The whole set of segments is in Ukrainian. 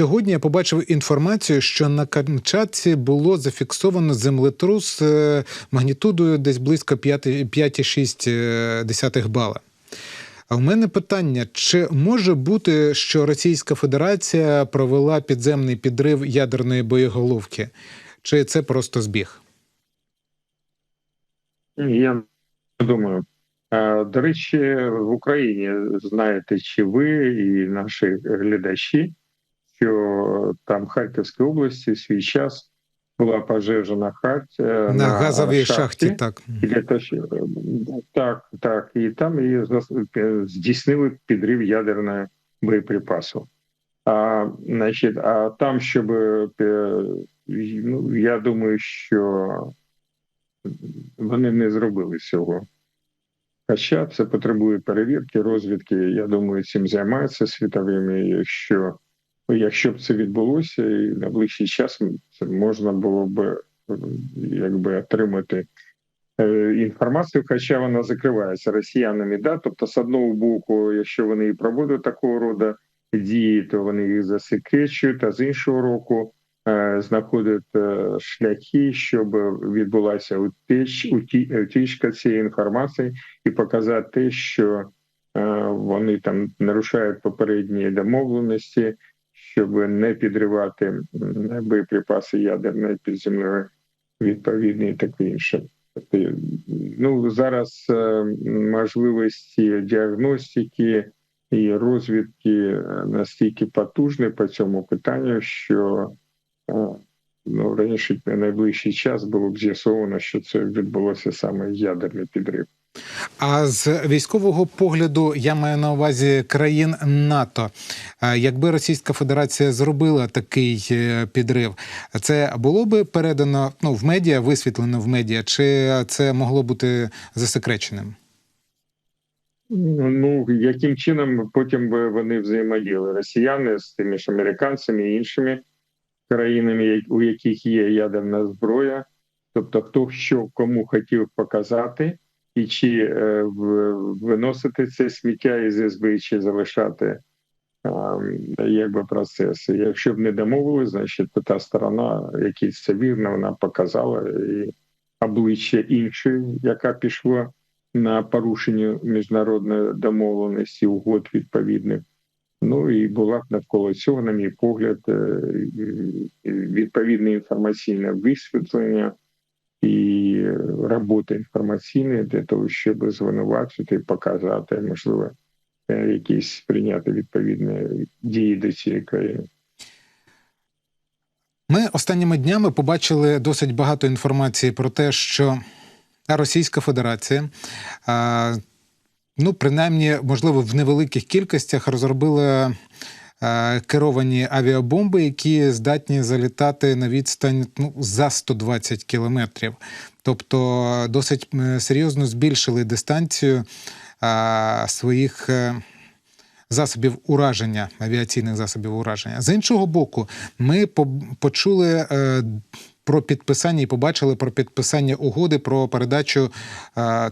сьогодні я побачив інформацію, що на Камчатці було зафіксовано землетрус е, магнітудою десь близько 5 5,6 бала. А в мене питання: чи може бути, що Російська Федерація провела підземний підрив ядерної боєголовки, чи це просто збіг? Я не думаю. До речі, в Україні знаєте, чи ви і наші глядачі, що там Харківській області свій час була пожежа хат На, на газовій шахті, шахті так. І так, так. І там і здійснили підрив ядерної боєприпасу. А значить, а там, щоб ну, я думаю, що вони не зробили цього. Хоча це потребує перевірки, розвідки. Я думаю, цим займаються світовими. Якщо якщо б це відбулося, і на ближчий час це можна було б якби отримати е, інформацію, хоча вона закривається росіянами. Да? Тобто, з одного боку, якщо вони і проводять такого роду дії, то вони їх засекречують, а з іншого року. Е, знаходить е, шляхи, щоб відбулася утіч, утічка цієї інформації, і показати те, що е, вони там нарушають попередні домовленості, щоб не підривати боєприпаси ядерної підземної відповідні і таке інше. Тобто, ну зараз можливості діагностики і розвідки настільки потужні по цьому питанню, що ну раніше найближчий час було б з'ясовано, що це відбулося саме ядерний підрив. А з військового погляду я маю на увазі країн НАТО. Якби Російська Федерація зробила такий е, підрив, це було би передано ну в медіа, висвітлено в медіа, чи це могло бути засекреченим? Ну яким чином потім би вони взаємодіяли росіяни з тими ж американцями і іншими країнами, у яких є ядерна зброя, тобто хто що кому хотів показати, і чи е, виносити це сміття із СБ, чи залишати якби процеси. Якщо б не домовились, значить та сторона, якісь це вірно, вона показала і обличчя іншої, яка пішла на порушення міжнародної домовленості угод відповідних. Ну і була б навколо цього, на мій погляд, е, відповідне інформаційне висвітлення і робота інформаційна для того, щоб звинувачити, показати, можливо, е, якісь прийняти відповідні дії до цієї країни. Ми останніми днями побачили досить багато інформації про те, що Російська Федерація ну принаймні, можливо, в невеликих кількостях розробили е, керовані авіабомби, які здатні залітати на відстань ну, за 120 кілометрів. Тобто досить е, серйозно збільшили дистанцію а, своїх. Засобів ураження авіаційних засобів ураження з іншого боку, ми почули про підписання і побачили про підписання угоди про передачу,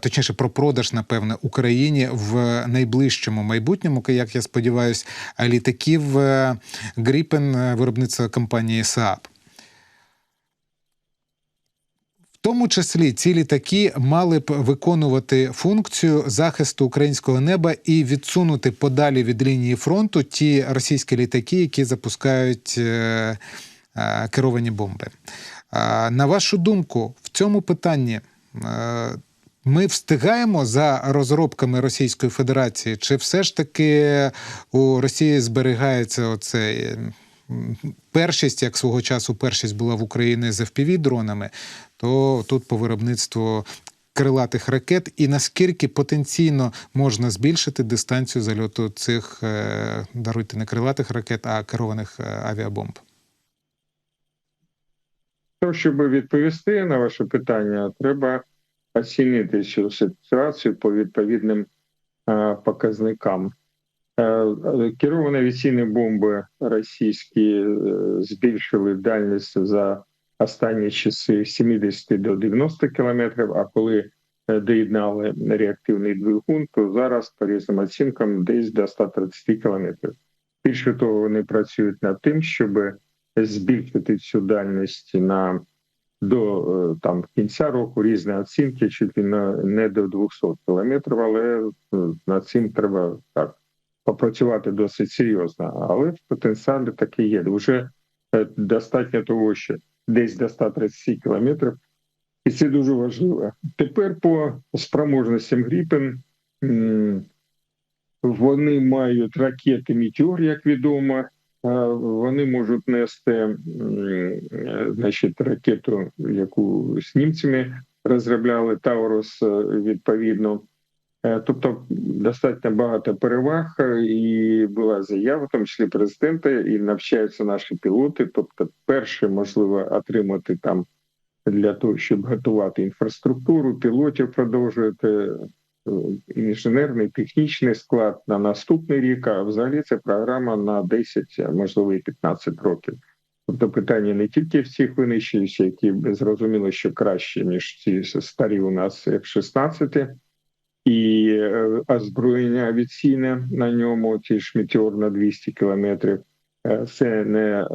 точніше про продаж, напевне, Україні в найближчому майбутньому, як я сподіваюся, літаків Гріпен виробництва компанії Saab. В тому числі ці літаки мали б виконувати функцію захисту українського неба і відсунути подалі від лінії фронту ті російські літаки, які запускають е, е, керовані бомби. На вашу думку, в цьому питанні ми встигаємо за розробками Російської Федерації, чи все ж таки у Росії зберігається оцей першість, як свого часу першість була в Україні з fpv дронами, то тут по виробництву крилатих ракет, і наскільки потенційно можна збільшити дистанцію зальоту цих е, даруйте не крилатих ракет, а керованих е, авіабомб? Того, щоб відповісти на ваше питання, треба оцінити цю ситуацію по відповідним е, показникам. Е, керовані авіаційні бомби російські е, збільшили дальність за останні часи з 70 до 90 кілометрів. А коли доєднали реактивний двигун, то зараз по різним оцінкам десь до 130 кілометрів. Більше того, вони працюють над тим, щоб збільшити цю дальність на до е, там кінця року різні оцінки, чуть ли не- до 200 кілометрів, але е, над цим треба так попрацювати досить серйозно. Але потенціал такий є. Вже е, достатньо того, що десь до 130 кілометрів, і це дуже важливо. Тепер по спроможностям Гріпен. Вони мають ракети Мітеор, як відомо. Вони можуть нести значить, ракету, яку з німцями розробляли Таурус, е, відповідно. Е, Тобто достатньо багато переваг, е, і була заява, в тому числі президента, і навчаються наші пілоти. Тобто, перше можливо отримати там для того, щоб готувати інфраструктуру, пілотів продовжувати інженерний, технічний склад на наступний рік. А взагалі це програма на 10, можливо і 15 років. Тобто питання не тільки в цих винищуючих, які зрозуміло, що краще ніж ці старі у нас F-16, і е, озброєння авіаційне на ньому, ті ж метеор на 200 кілометрів. Е, Це не е,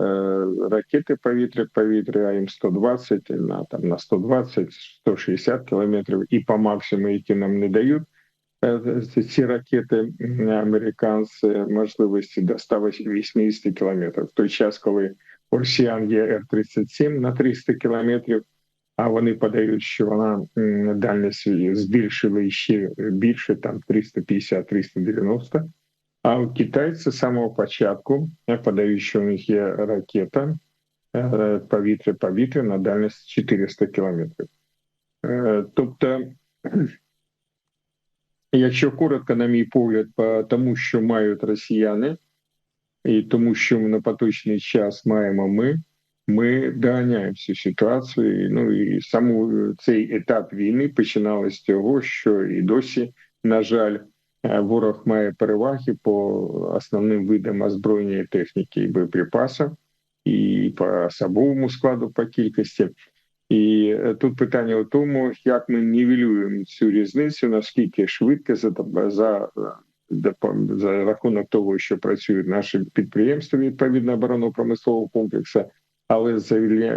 ракети повітря-повітря, а їм 120 на там на 120-160 кілометрів, і по максимуму, які нам не дають е, ці ракети м, американці можливості до 180 кілометрів. В той час, коли у росіян є Р-37 на 300 кілометрів, а вони подають, що вона м, дальність її збільшила ще більше, там 350-390. А у китайці з самого початку що у них є ракета е, повітря-повітря на дальність 400 кілометрів. Е, Тобто, якщо коротко, на мій погляд, по тому, що мають росіяни, і тому, що на поточний час маємо ми, ми доганяємо цю ситуацію. Ну і саме цей етап війни починали з того, що і досі, на жаль, ворог має переваги по основним видам озброєння техніки і боєприпасів, і по особовому складу по кількості. І е, тут питання у тому, як ми нівелюємо цю різницю, наскільки швидко за за, за рахунок того, що працюють наші підприємства відповідно оборонно-промислового комплексу, але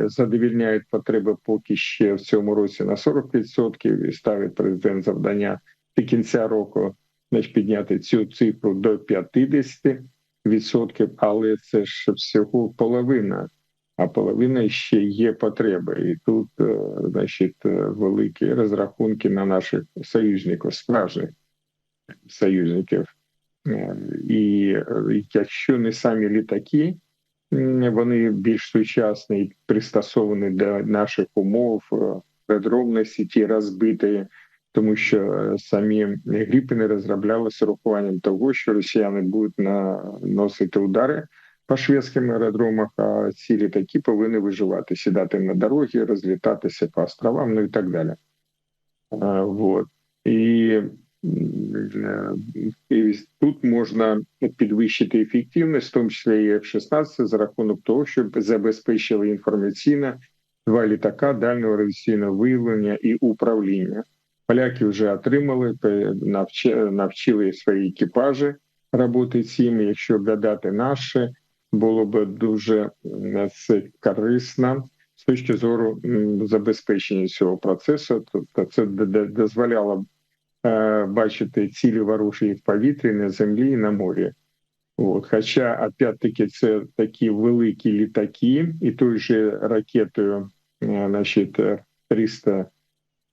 задовільняють потреби поки ще в цьому році на 40% і ставить президент завдання до кінця року значить, підняти цю цифру до 50%, але це ж всього половина. А половина ще є потреби, і тут, е, значить, е, великі розрахунки на наших союзників, справжніх союзників. Е, І якщо не самі літаки, вони більш сучасні пристосовані до наших умов, аеродромної сіті розбитої, тому що е, самі гріпини розроблялися з урахуванням того, що росіяни будуть наносити удари по шведським аеродромах, а ці літаки повинні виживати, сідати на дороги, розлітатися по островам, ну і так далі. А, вот. І, е, і тут можна підвищити ефективність, в тому числі і F-16, за рахунок того, щоб забезпечили інформаційно два літака дальнього радіаційного виявлення і управління. Поляки вже отримали, навчили свої екіпажі роботи цим. Якщо додати наші, було б дуже корисно з точки зору забезпечення цього процесу. Тобто, це дозволяло б бачити цілі ворожі в повітрі, на землі і на морі. От. Хоча, опять-таки, це такі великі літаки, і той же ракетою, е, значить, 300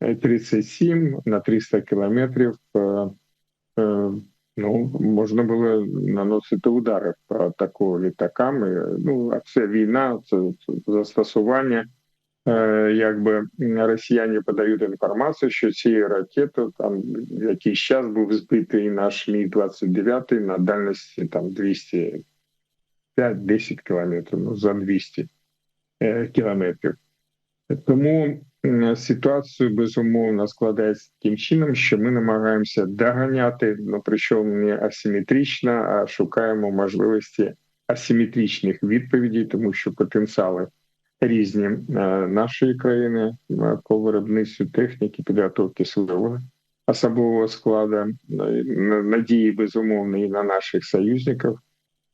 Е, 37 на 300 кілометрів. Е, е, ну, можна було наносити удари по такого літаками. Ну, а це війна, це застосування. Якби росіяни подають інформацію, що цією ракети там якийсь час був збитий наш Мі-29 на дальності там 205-10 кілометрів, ну за 200 кілометрів. Тому ситуацію безумовно складається таким чином, що ми намагаємося доганяти, ну причому не асиметрично, а шукаємо можливості асиметричних відповідей, тому що потенціали різні е, нашої країни е, по виробництву техніки, підготовки свого особового складу, е, надії безумовно і на наших союзників.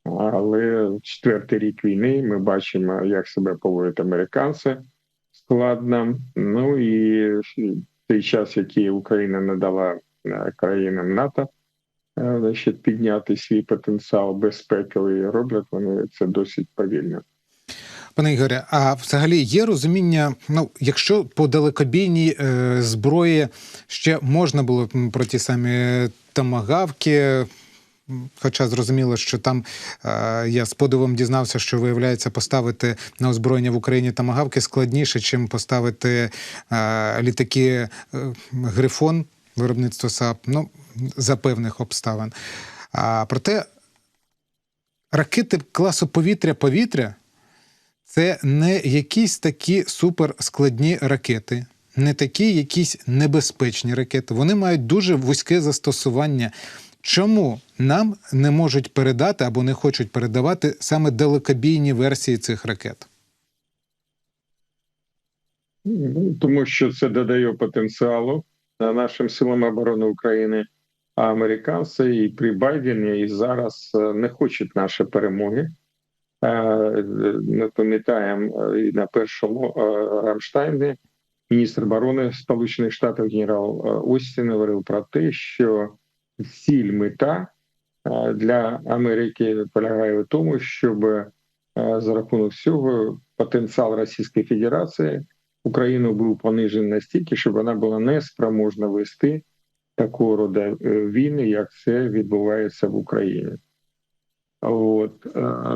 Але четвертий рік війни ми бачимо, як себе поводять американці складно. Ну і той час, який Україна надала е, країнам НАТО, е, значить, підняти свій потенціал безпековий, роблять вони це досить повільно. Пане Ігоре, а взагалі є розуміння, ну якщо по далекобійній е, зброї ще можна було про ті самі тамагавки. Хоча зрозуміло, що там е, я з подивом дізнався, що виявляється поставити на озброєння в Україні тамагавки складніше, чим поставити е, літаки е, Грифон виробництво САП, ну за певних обставин. А проте ракети класу повітря-повітря це не якісь такі суперскладні ракети, не такі якісь небезпечні ракети. Вони мають дуже вузьке застосування. Чому нам не можуть передати або не хочуть передавати саме далекобійні версії цих ракет? Ну, Тому що це додає потенціалу е, нашим силам оборони України. А американці і при Байдені і зараз е, не хочуть наші перемоги. Е, Ми пам'ятаємо на першому Рамштайні міністр оборони Сполучених Штатів генерал Остін говорив про те, що ціль мета е, для Америки полягає в тому, щоб е, за рахунок всього потенціал Російської Федерації Україну був понижений настільки, щоб вона була не спроможна вести такого роду е, війни, як це відбувається в Україні. От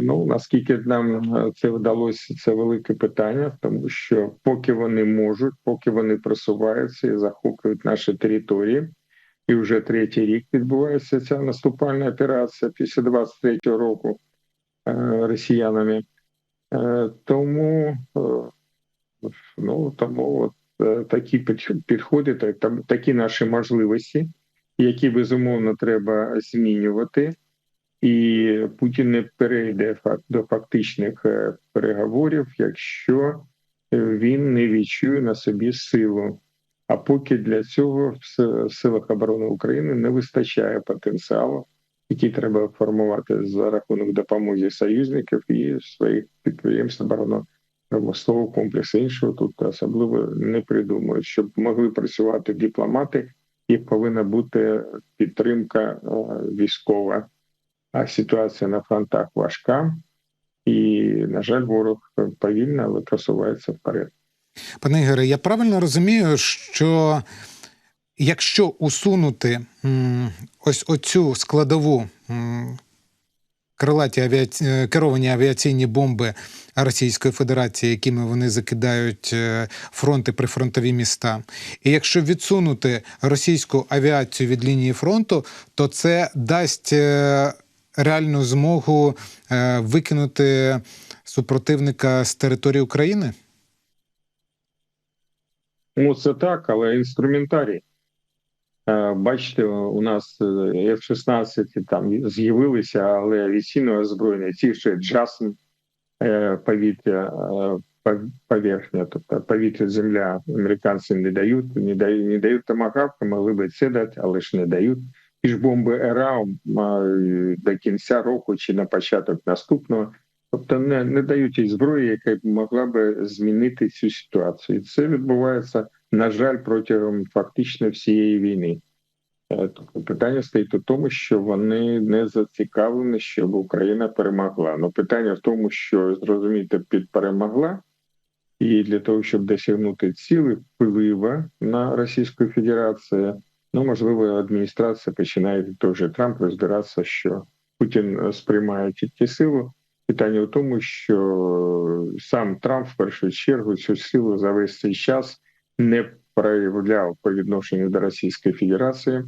ну наскільки нам це вдалося, це велике питання, тому що поки вони можуть, поки вони просуваються і захоплюють наші території, і вже третій рік відбувається ця наступальна операція після 23-го року е, росіянами. Е, Тому е, ну тому от такі під- підходи, та- там такі наші можливості, які безумовно треба змінювати. І Путін не перейде до фактичних переговорів, якщо він не відчує на собі силу. А поки для цього в силах оборони України не вистачає потенціалу, який треба формувати за рахунок допомоги союзників і своїх підприємств оборонного промислового комплексу. Іншого тут особливо не придумують. Щоб могли працювати дипломати, їх повинна бути підтримка е, військова. А ситуація на фронтах важка, і, на жаль, ворог повільно, але просувається вперед. Пане Ігоре, я правильно розумію, що якщо усунути ось оцю складову крилаті авіаці... е, керовані авіаційні бомби Російської Федерації, якими вони закидають е, фронти прифронтові міста, і якщо відсунути російську авіацію від лінії фронту, то це дасть е, реальну змогу викинути супротивника з території України? Ну, це так, але інструментарій. Е, Бачите, у нас е, F-16 там з'явилися, але авіаційне озброєння, ті ж джасн е, повітря, поверхня, тобто повітря, земля, американці не дають, не дають, не дають томагавки, могли би це дати, але ж не дають. І ж бомби ЕРА е, до кінця року чи на початок наступного. Тобто не, не дають їй зброї, яка б могла би змінити цю ситуацію. Це відбувається, на жаль, протягом фактично всієї війни. Е, Тобто питання стоїть у тому, що вони не зацікавлені, щоб Україна перемогла. Ну питання в тому, що зрозуміти під перемогла, і для того, щоб досягнути цілих впливу на Російську Федерацію, ну можливо, адміністрація починає же Трамп розбиратися, що Путін е, сприймає тільки силу. Питання в тому, що сам Трамп в першу чергу цю силу за весь цей час не проявляв по відношенню до Російської Федерації,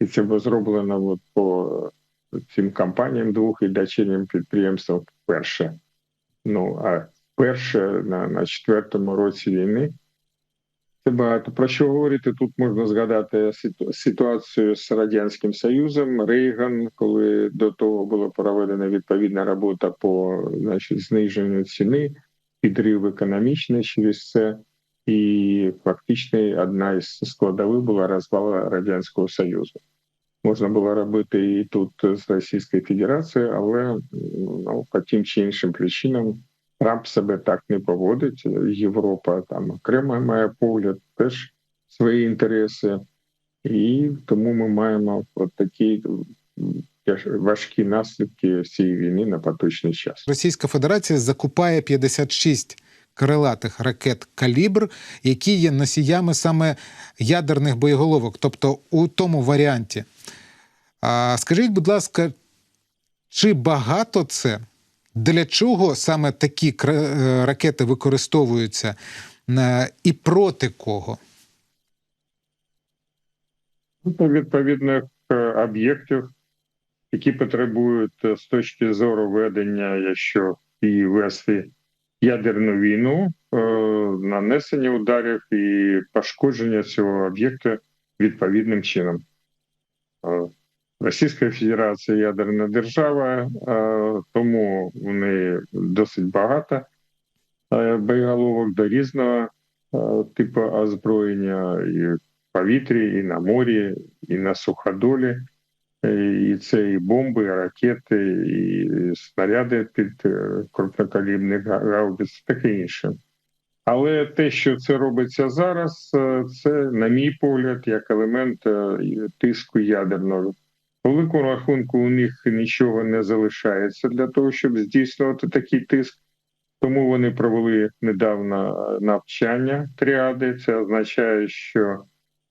і це було зроблено от по цим компаніям двох і дочірнім підприємствам вперше. Ну а перше на, на четвертому році війни. Це багато про що говорити. Тут можна згадати ситуацію з радянським Союзом, Рейган, коли до того була проведена відповідна робота по значить, зниженню ціни, підрив економічний через це, і фактично одна із складових була розвал радянського союзу. можна було робити і тут з Російської Федерації, але ну, по тим чи іншим причинам Трамп себе так не поводить. Європа там окремо має погляд, теж свої інтереси, і тому ми маємо от такі важкі наслідки цієї війни на поточний час. Російська Федерація закупає 56 крилатих ракет калібр, які є носіями саме ядерних боєголовок, тобто у тому варіанті. А скажіть, будь ласка, чи багато це? Для чого саме такі е, ракети використовуються Е, і проти кого? Ну, відповідних е, об'єктів, які потребують з точки зору ведення, якщо і вести ядерну війну, нанесення ударів і пошкодження цього об'єкту відповідним чином. Російська Федерація ядерна держава, е, тому в неї досить багато е, боєголовок до різного е, типу озброєння і в повітрі, і на морі, і на суходолі. І це і бомби, і ракети, і снаряди під крупнокалібних га- гаубиць, таке інше. Але те, що це робиться зараз, це, на мій погляд, як елемент тиску ядерного. Великому рахунку у них нічого не залишається для того, щоб здійснювати такий тиск. Тому вони провели недавно е, навчання тріади. Це означає, що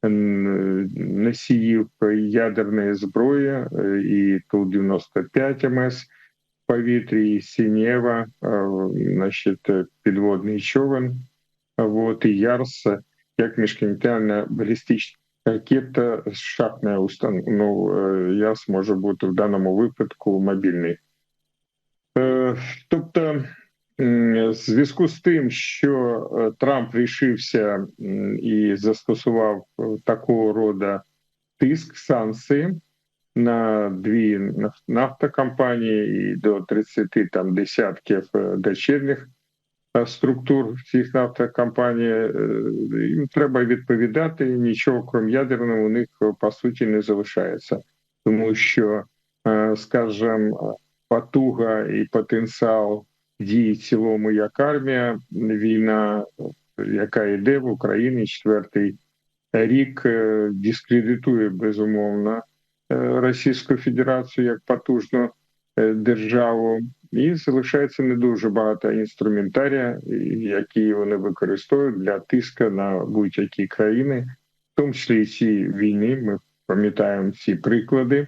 носіїв ядерної зброї е, і Ту-95 МС в повітрі, і Сінєва, е, значить, е, підводний човен, вот, і Ярс, як міжконтинентальна балістична ракета з шахтною установкою. Ярс може бути в даному випадку мобільний. Е, Тобто, в зв'язку з тим, що е, Трамп рішився і застосував такого роду тиск санкції на дві наф- нафтокомпанії і до 30 там десятків дочірніх е, структур цих нафтокомпаній, е, їм треба відповідати. Нічого крім ядерного у них е, по суті не залишається, тому що, е, скажімо, потуга і потенціал дії цілому як армія, війна, яка йде в Україні четвертий рік, дискредитує безумовно Російську Федерацію як потужну державу, і залишається не дуже багато інструментарія, які вони використовують для тиска на будь-які країни, в тому числі і ці війни. Ми пам'ятаємо ці приклади,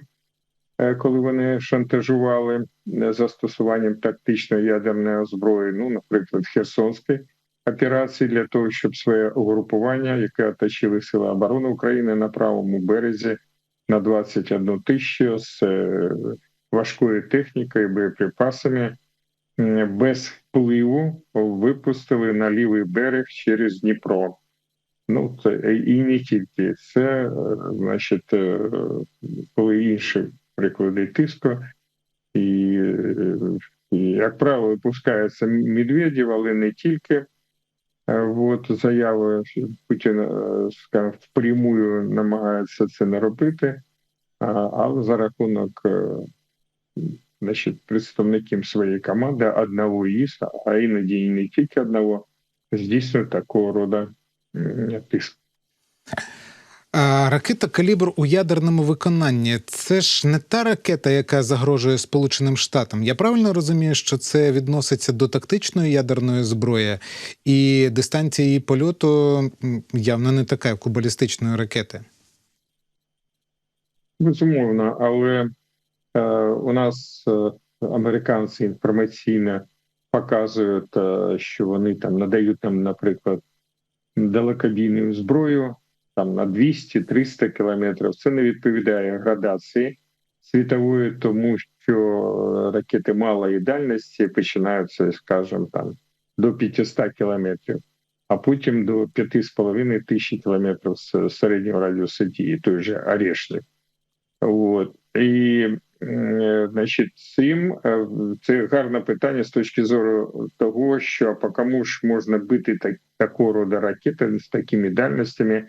е, коли вони шантажували е, застосуванням тактичної ядерної зброї, ну, наприклад, Херсонської операції для того, щоб своє угрупування, яке оточили Сили оборони України на правому березі на 21 тисячу з е, важкою технікою, боєприпасами, без впливу випустили на лівий берег через Дніпро. Ну, це і не тільки це, е, значить, е, були інші приклади тиску. І, е, як правило, випускається Медведєв, але не тільки. От заяви Путін скажімо, впрямую намагається це не робити, але за рахунок значить, представників своєї команди одного із, а іноді і не тільки одного, здійснює такого роду тиск. Ракета калібр у ядерному виконанні це ж не та ракета, яка загрожує Сполученим Штатам. Я правильно розумію, що це відноситься до тактичної ядерної зброї, і дистанція її польоту явно не така, як у балістичної ракети. Безумовно, але у нас е, американці інформаційно показують, е, що вони там надають нам, наприклад, далекобійну зброю там на 200-300 кілометрів. Це не відповідає градації світової, тому що ракети малої дальності починаються, скажімо, там до 500 кілометрів, а потім до 5,5 тисяч кілометрів з середнього радіусу дії, той же Орешник. От і е, значить, цим е, це гарне питання з точки зору того, що по кому ж можна бити так, такого роду ракети з такими дальностями,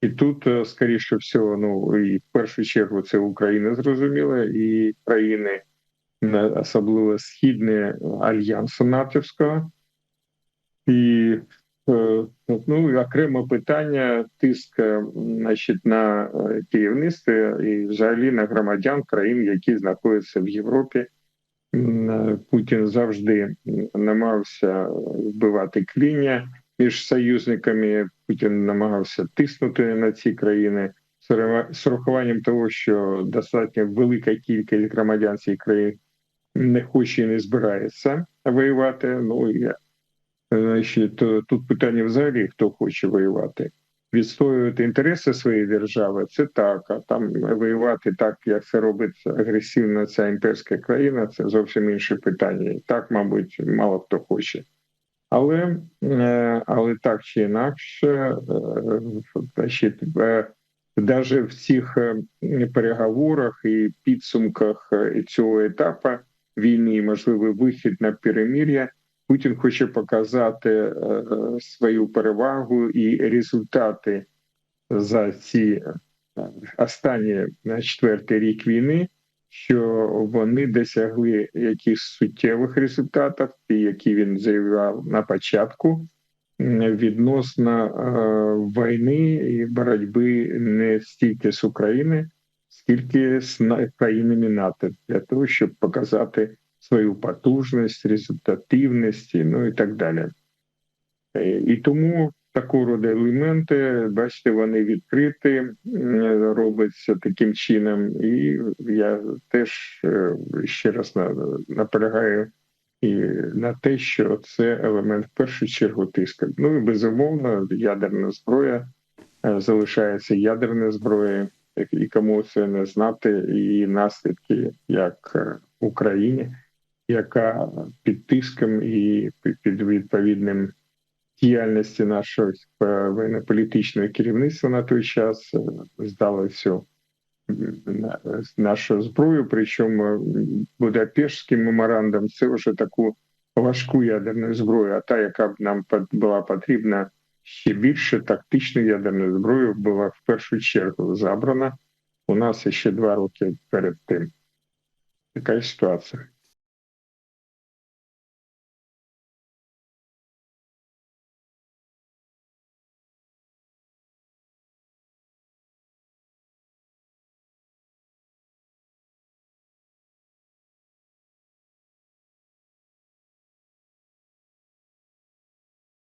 І тут, е, скоріше всього, ну і в першу чергу це Україна зрозуміла, і країни, особливо східне альянсу натівського. І е, ну, і окреме питання тиск е, значить, на е, керівництво і взагалі на громадян країн, які знаходяться в Європі. Е, Путін завжди намагався вбивати кління між союзниками. Путін намагався тиснути на ці країни з урахува- урахуванням того, що достатньо велика кількість громадян цих країн не хоче і не збирається воювати. Ну значить, тут питання взагалі, хто хоче воювати. Відстоювати інтереси своєї держави це так, а там воювати так, як це робить агресивна ця імперська країна, це зовсім інше питання. Так, мабуть, мало хто хоче. Але, е, але так чи інакше, е, значить, е, навіть в цих е, переговорах і підсумках е, цього етапу війни, можливий вихід на перемир'я, Путін хоче показати е, свою перевагу і результати за ці е, останні е, четвертий рік війни, що вони досягли якихось суттєвих результатів, ті, які він заявляв на початку, відносно е, війни і боротьби не стільки з України, скільки з на- країнами НАТО, для того, щоб показати свою потужність, результативність, ну і так далі. Е, І тому такого роду елементи, бачите, вони відкриті, робиться таким чином. І я теж е, ще раз на- наполягаю і на те, що це елемент в першу чергу тиску. Ну і безумовно, ядерна зброя е, залишається ядерною зброєю, і кому це не знати, і наслідки як в Україні, яка під тиском і під- відповідним діяльності нашого е, воєнно-політичного керівництва на той час е, здали всю нашу зброю. Причому м, Будапештський меморандум це вже таку важку ядерну зброю, а та, яка б нам була потрібна ще більше тактичну ядерну зброю, була в першу чергу забрана у нас ще два роки перед тим. Така ситуація.